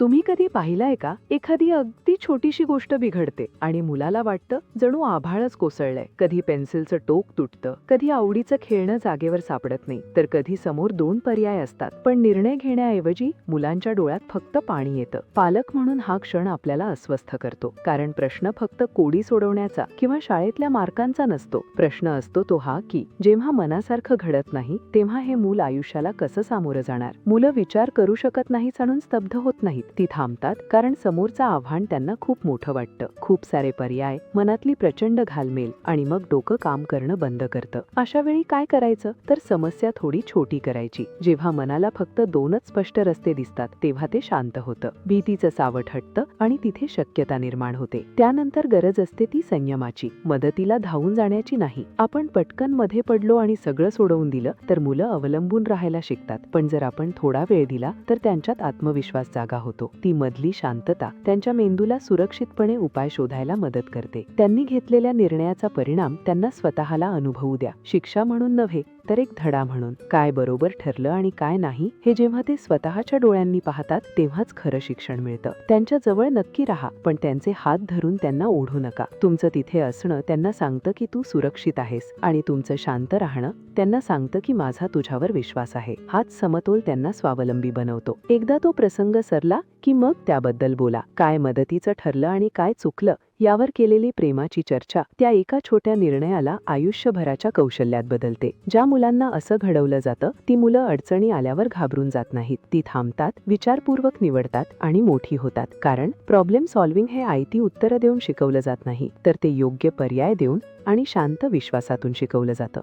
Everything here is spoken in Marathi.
तुम्ही कधी पाहिलाय का? एखादी अगदी छोटीशी गोष्ट बिघडते आणि मुलाला वाटतं जणू आभाळच कोसळलंय. कधी पेन्सिलचं टोक तुटतं कधी आवडीचं खेळणं जागेवर सापडत नाही तर कधी समोर दोन पर्याय असतात. पण निर्णय घेण्याऐवजी मुलांच्या डोळ्यात फक्त पाणी येतं. पालक म्हणून हा क्षण आपल्याला अस्वस्थ करतो कारण प्रश्न फक्त कोडी सोडवण्याचा किंवा शाळेतल्या मार्कांचा नसतो. प्रश्न असतो तो हा की जेव्हा मनासारखं घडत नाही तेव्हा हे मूल आयुष्याला कसं सामोरं जाणार? मुलं विचार करू शकत नाही म्हणून स्तब्ध होत नाहीत. ती थांबतात कारण समोरचं आव्हान त्यांना खूप मोठं वाटतं. खूप सारे पर्याय मनातली प्रचंड घालमेल आणि मग डोकं काम करणं बंद करतं. अशा वेळी काय करायचं? तर समस्या थोडी छोटी करायची. जेव्हा मनाला फक्त दोनच स्पष्ट रस्ते दिसतात तेव्हा ते शांत होतं. भीतीचं सावट हटतं आणि तिथे शक्यता निर्माण होते. त्यानंतर गरज असते ती संयमाची. मदतीला धावून जाण्याची नाही. आपण पटकनमध्ये पडलो आणि सगळं सोडवून दिलं तर मुलं अवलंबून राहायला शिकतात. पण जर आपण थोडा वेळ दिला तर त्यांच्यात आत्मविश्वास जागा होतो. होतो. ती मधली शांतता त्यांच्या मेंदूला सुरक्षितपणे उपाय शोधायला मदत करते. त्यांनी घेतलेल्या निर्णयाचा परिणाम त्यांना स्वतःला अनुभवू द्या. शिक्षा म्हणून नव्हे तर एक धडा म्हणून. काय बरोबर ठरलं आणि काय नाही हे जेव्हा ते स्वतःच्या डोळ्यांनी पाहतात तेव्हाच खरं शिक्षण मिळतं. त्यांच्या जवळ नक्की राहा पण त्यांचे हात धरून त्यांना ओढू नका. तुमचं तिथे असणं त्यांना सांगतं की तू सुरक्षित आहेस आणि तुमचं शांत राहणं त्यांना सांगतं की माझा तुझ्यावर विश्वास आहे. हाच समतोल त्यांना स्वावलंबी बनवतो. एकदा तो प्रसंग सरला की मग त्याबद्दल बोला. काय मदतीचं ठरलं आणि काय चुकलं यावर केलेली प्रेमाची चर्चा त्या एका छोट्या निर्णयाला आयुष्यभराच्या कौशल्यात बदलते. ज्या मुलांना असं घडवलं जातं ती मुलं अडचणी आल्यावर घाबरून जात नाहीत. ती थांबतात विचारपूर्वक निवडतात आणि मोठी होतात. कारण प्रॉब्लेम सॉल्व्हिंग हे आयती उत्तरं देऊन शिकवलं जात नाही तर ते योग्य पर्याय देऊन आणि शांत विश्वासातून शिकवलं जातं.